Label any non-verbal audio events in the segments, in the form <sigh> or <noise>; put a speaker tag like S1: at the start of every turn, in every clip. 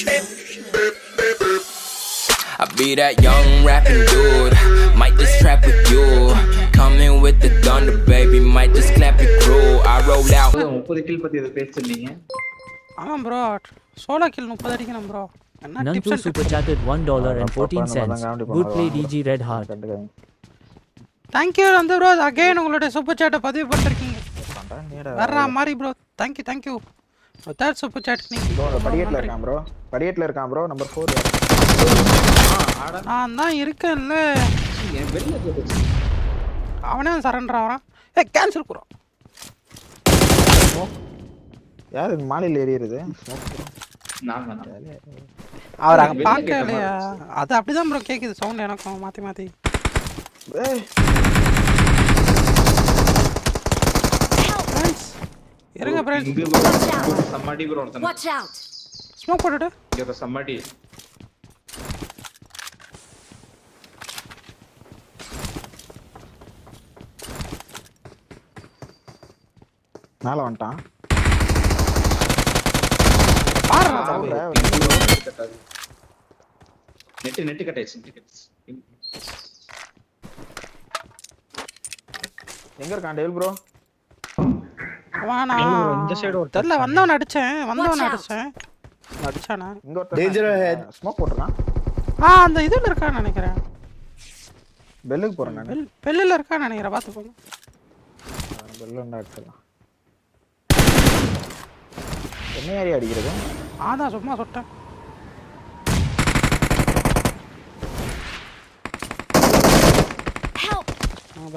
S1: I be that young rapping dude. Might just trap with you. Coming with the thunder, baby. Might just clap your crew. I roll out.
S2: முப்பது kill பத்தி எதை பேசிருந்தீங்க
S3: ஆமாம் bro solo kill முப்பது அடிக்கணும் bro என்ன
S4: Nantu super chatted one dollar and fourteen cents. Good play, DG Red Heart.
S3: Thank you வந்து bro again உங்களுடைய super சாட்டை பதிவு பண்ணிருக்கீங்க வர்ற மாதிரி bro thank you thank you third
S5: super chat bro
S3: நீங்கள்
S5: படிக்கட்டில் இருக்கான் ப்ரோ படிக்கட்டில் இருக்கான் ப்ரோ நம்பர் ஃபோர்
S3: நான் தான் இருக்கேன்ல.
S2: என்
S3: அவனே சரண்டர் ஆகிறான். ஏ கேன்சல் குறோம்
S5: யார் இது மாலையில்
S2: தான்
S3: அவர் அங்கே
S2: வெளில
S3: பார்க்க
S2: கேட்ட
S3: இல்லையா அது அப்படிதான் ப்ரோ கேட்குது சவுண்ட் எனக்கும் மாற்றி மாற்றி
S5: ஏய்
S3: ஃப்ரெண்ட்ஸ் இருங்க ஃப்ரெண்ட்ஸ்
S2: இங்க சம்மாடி ப்ரோ ஒருத்தன்
S6: Watch out!
S3: ஸ்மோக்
S2: இங்க சம்மாடி
S5: மேலே வந்துட்டான்
S2: நெட்டு நெட்டு கட்டாயிடுச்சு நெட்டு கட்டாயிடுச்சு
S5: எங்க இருக்கான் டேவில் ப்ரோ
S3: வானா தெரியல வந்தவன் அடிச்சேன் வந்தவன். அடிச்சேன். அடிச்சானா?
S5: இங்க ஒருத்தன் ஸ்மோக் போட்டுறான்.
S3: ஆ அந்த இதுல இருக்கான்னு நினைக்கிறேன்.
S5: பெல்லுக்கு போறேன் நான்.
S3: பெல் பெல்லில் இருக்கான்னு நினைக்கிறேன். பார்த்துக்கோங்க
S5: பெல்லு ஒன்றா அடிச்சிடலாம் என்ன ஏரியா அடிக்கிறது?
S3: ஆதான் சும்மா சுட்டேன்!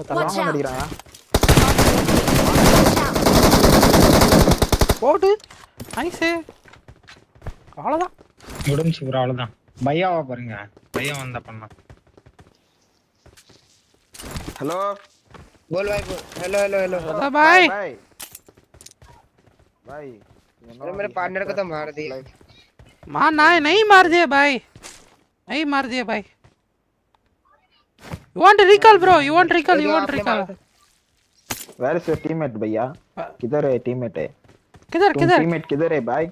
S5: அடிக்கிறான்
S6: Watch out!
S3: போடு நைஸு அவ்வளோதான்
S7: முடிஞ்சு ப்ரோ அவ்வளவுதான் பையாவா பாருங்க பையா வந்தா பண்ணா
S5: ஹலோ
S8: बोल भाई बोल हेलो हेलो हेलो
S3: பாய்
S5: பாய் பாய்
S8: अरे मेरे पार्टनर को तो मार दिया
S3: मां ना नहीं मार दिया भाई नहीं मार दिया भाई you want to recall bro you want recall you want recall
S5: where is your teammate भैया किधर है टीममेट है
S3: किधर किधर?
S5: टीममेट किधर है भाई?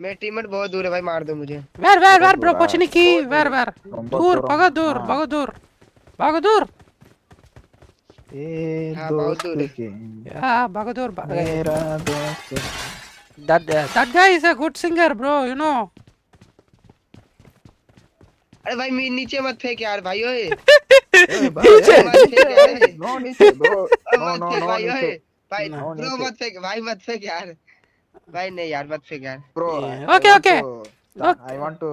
S8: मैं टीममेट बहुत दूर है भाई मार दो मुझे।
S3: वेर वेर वेर ब्रो कुछ नहीं
S5: की।
S3: Where
S5: where.
S3: दूर भागो
S5: दूर
S3: भागो दूर। भागो दूर।
S5: ए
S8: बहुत दूर है।
S3: हाँ
S5: भागो दूर
S3: that that guy is a good singer bro you know
S8: अरे भाई मैं नीचे मत फेंक यार भाई ओए। <laughs> नीचे।
S5: नो नीचे ब्रो <laughs> नो नो नो नीचे।
S8: भाई
S5: No,
S8: ब्रो
S5: नीचे।
S8: मत फेंक भाई मत फेंक यार भाई नहीं यार मत फेंक यार
S5: bro
S3: Yeah. Okay, okay.
S5: I want to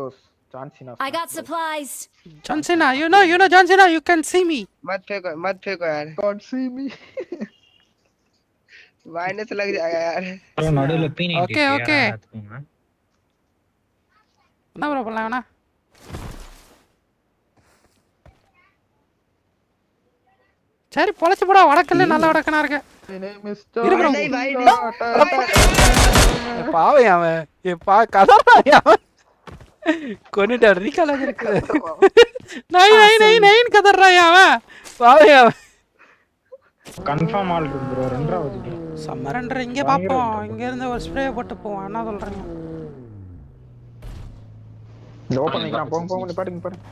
S5: chance enough
S6: I got supplies.
S3: John Cena you know you know John Cena you can see me
S8: मत फेंको मत फेंको यार
S5: God see me
S8: माइनस लग जाएगा यार
S7: ப்ரோ நடுவுல பீனி
S3: Okay, okay. என்ன ப்ரோ பண்ணலாம் வேணா சரி பொழைச்சு போடா வடக்கல்ல நல்ல வடக்கனா இருக்கு பாவையா அவன்? பா கதறாயா கொன்னுட்டான் ரீகால இருக்கு. நை நை இங்க பாப்போம். இங்க இருந்து ஒரு ஸ்ப்ரே போட்டு போவோம். என்ன சொல்றீங்க.
S5: லோ பண்ணிக்கலாம் போங்க போங்க பாருங்க பாருங்க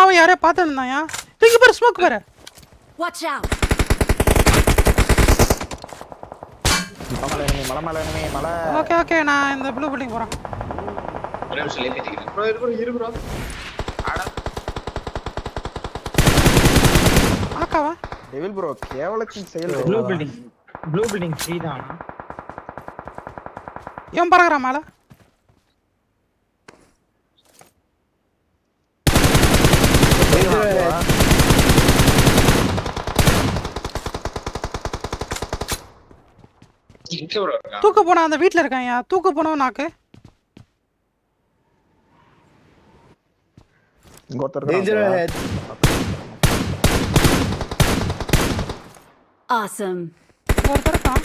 S3: பாவம் யாரையோ பார்த்து இருந்தாயா தூக்கி பாரு ஸ்மோக் பாரு.
S5: Enemy மலை
S3: ஓகே ஓகே நான் இந்த ப்ளூ பில்டிங் போறேன்.
S2: ஒரே நிமிஷம் லேட் ஏத்திக்கிறேன் ப்ரோ இரு
S3: ஆக்காவா?
S5: டெவில் ப்ரோ கேவலத்தின் செயல் blue.
S7: Building blue building three தான்.
S3: இவன் பறக்குறான் மேல.
S2: இங்க ப்ரோ இருக்கா
S3: தூக்க போனா அந்த வீட்ல இருக்கான்யா தூக்க போனவன் நாக்கு?
S5: இங்க ஒருத்தர் இருக்கான்.
S6: Awesome.
S3: ஒருத்தர் இருக்கான்.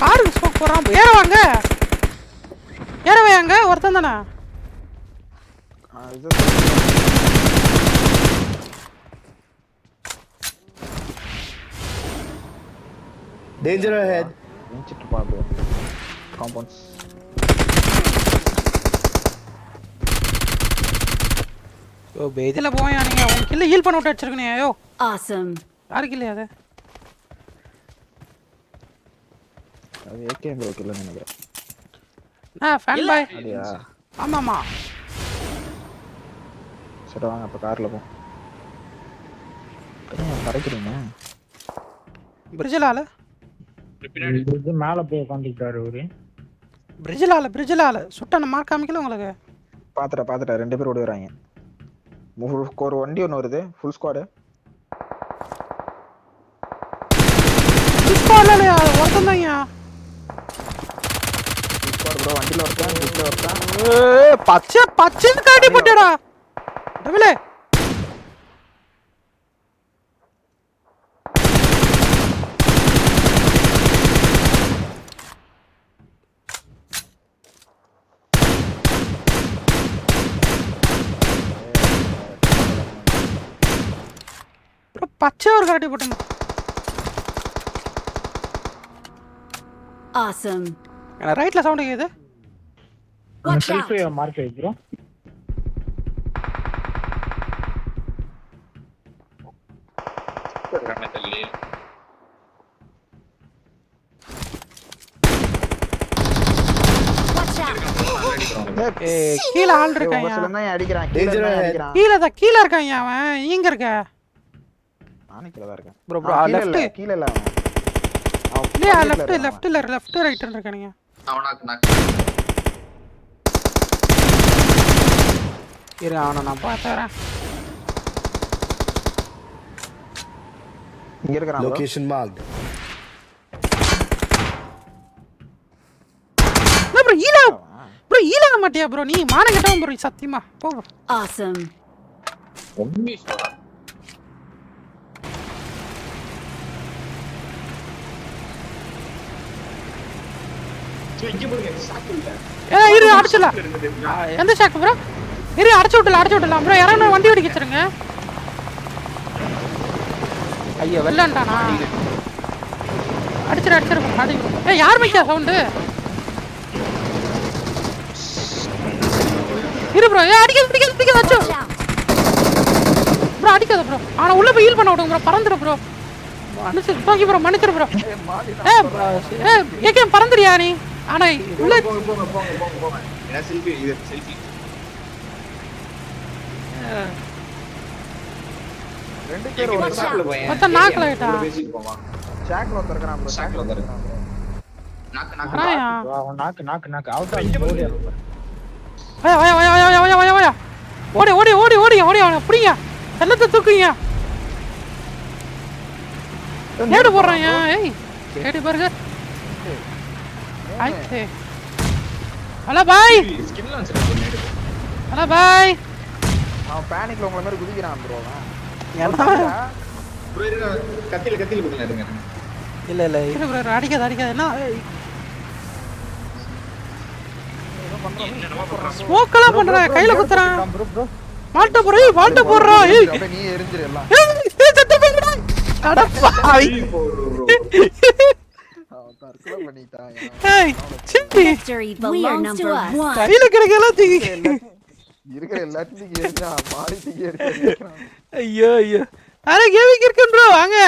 S3: காரு ஸ்மோக் போறான் ஏற வாங்க ஏற வையாங்க ஒருத்தன் தானே?
S9: Danger ahead.
S5: இன்ச்சிட்டு பா ப்ரோ காம்பவுண்ட்ஸ்
S3: ஓ இதில் போயா நீங்க? உன் கில்ல ஹீல் பண்ண விட்டு வச்சிருக்கனே ஐயோ.
S6: Awesome.
S3: யாருக்கு இல்லையா அது?
S5: அது ஏகே ப்ரோ கில்ல நினைக்கிறேன்.
S3: ஆ ஃபேன் பாய் ஆமாம்மா.
S5: சரி வாங்க அப்ப கார்ல போ. ஏன் கரைக்கிறீங்க
S3: பிரிட்ஜில் ஆளு.
S7: இது மேல போய் உட்காந்துக்கிட்டாரு அவரு.
S3: பிரிட்ஜில் ஆளு பிரிட்ஜில் ஆளு சுட்டான மார்க் காமிக்கல உங்களுக்கு?
S5: பாத்துட்டேன் பாத்துட்டேன் ரெண்டு பேர் ஓடி வராங்க. ஒரு வண்டி ஒன்று வருது. ஃபுல் ஸ்குவாடு
S3: ஸ்குவாட்ல இல்லையா? ஒருத்தன்
S5: ஃபுல் ஸ்குவாடு ப்ரோ வண்டியில் ஒருத்தன் வீட்டில் ஒருத்தன்.
S3: ஏய், பச்சை பச்சைன்னு காட்டி போட்டடா. டபிளே bro, பச்சை ஒரு காட்டி போட்டேன்
S6: Awesome.
S3: ரைட்ல சவுண்ட் கேக்குது?
S6: Watch out.
S7: செல்ஃபி மார்க் வைக்கிறோம்
S3: கீழே ஆள் இருக்கான்
S5: கீழே தான்
S3: கீழே கீழே இருக்கான் அவன். நீ எங்க இருக்க.
S5: நானே கீழே தான் இருக்கேன்
S3: ப்ரோ ப்ரோ
S5: அவன் கீழே
S3: லெஃப்ட்
S5: கீழே இல்ல அவன்.
S3: லெஃப்ட் லெஃப்ட் இல்ல லெஃப்ட் ரைட் இருக்கானுங்க
S2: அவனாக்கு நாக்கு
S3: இரு அவனை நான்.
S5: இங்க இருக்கிறான்.
S3: ப்ரோ ஈலா ப்ரோ ஈலாக மாட்டியா ப்ரோ நீ மானம் கெட்டவன் ப்ரோ சத்தியமா போ bro.
S6: Awesome.
S2: உண்மை சொல்றான் இங்க பாருங்க சாக்கு இல்ல
S3: ஏ இரு அடிச்சிடலாம். எந்த ஷாக்கு ப்ரோ இரு அடைச்சு விட்டலாம் அடைச்சு விட்டலாம் ப்ரோ யாராவது வண்டி ஓடிக்க வச்சிருங்க. ஐயோ வெள்ளன்ட்டானா அடிச்சிரு அடிச்சிரு அடி ஏ யார் மைக்கா சவுண்டு இரு ப்ரோ ஏ அடிக்காத அடிக்காத அடிக்காத அச்சோ. ப்ரோ அடிக்காத ப்ரோ ஆனா உள்ள போய் ஹீல் பண்ண விடுங்க ப்ரோ பறந்துரு ப்ரோ மன்னிச்சிரு தோக்கி ப்ரோ மன்னிச்சிரு ப்ரோ ஏ ஏ ஏகே பறந்துறியா நீ? ஆனா உள்ள
S2: போங்க போங்க போங்க போங்க போங்க. ஏன்னா செல்ஃபி இது செல்ஃபி
S5: ரெண்டு பேர்
S2: ஒரு
S5: ஒரு
S2: சாக்குல போய்
S3: மொத்தம்.
S2: பேசிட்டு
S5: இருக்கிறான் bro.
S2: நாக்கு நாக்கு.
S7: அவன் நாக்கு நாக்கு நாக்கு. அவுட் ஓடி
S3: வயா வயா வயா வயா வயா வயா வயா. ஓடி ஓடி ஓடி ஓடி ஓடி அவனை பிடிங்க. எல்லாத்தையும் தூக்குங்க. நேடு போடுறான் ஏய் கேடி பாருங்க. ஆயிடுச்சு ஹலோ பாய்
S2: ஸ்கின்ல வச்சிருக்கேன்
S3: ஹலோ பாய்
S5: அவன் பேனிக்ல உங்களை மாதிரி குதிக்கிறான் ப்ரோ அவன்
S2: ப்ரோ இருங்க கத்தில கத்தில குடுங்க இருங்க
S3: இல்ல இல்ல இரு bro, அடிக்காத அடிக்காத என்ன ஸ்மோக்கெல்லாம் பண்றேன் கையில குத்துறான்
S7: ப்ரோ ப்ரோ
S3: மாட்ட போறேன் ஏய், மாட்ட போடுறான்
S5: நீ எரிஞ்சிரு எல்லாம்
S3: ஏய், செத்து. அட.
S5: தற்கொலை பண்ணிட்டான்
S3: ஏய், சிப்பி.
S6: Victory belongs to us.
S3: கையில
S5: இருக்கிற எல்லாத்தையும் தூக்கி எரிஞ்சான்
S3: ஐயோ ஐயோ அரே கேமிங் இருக்கேன் ப்ரோ வாங்க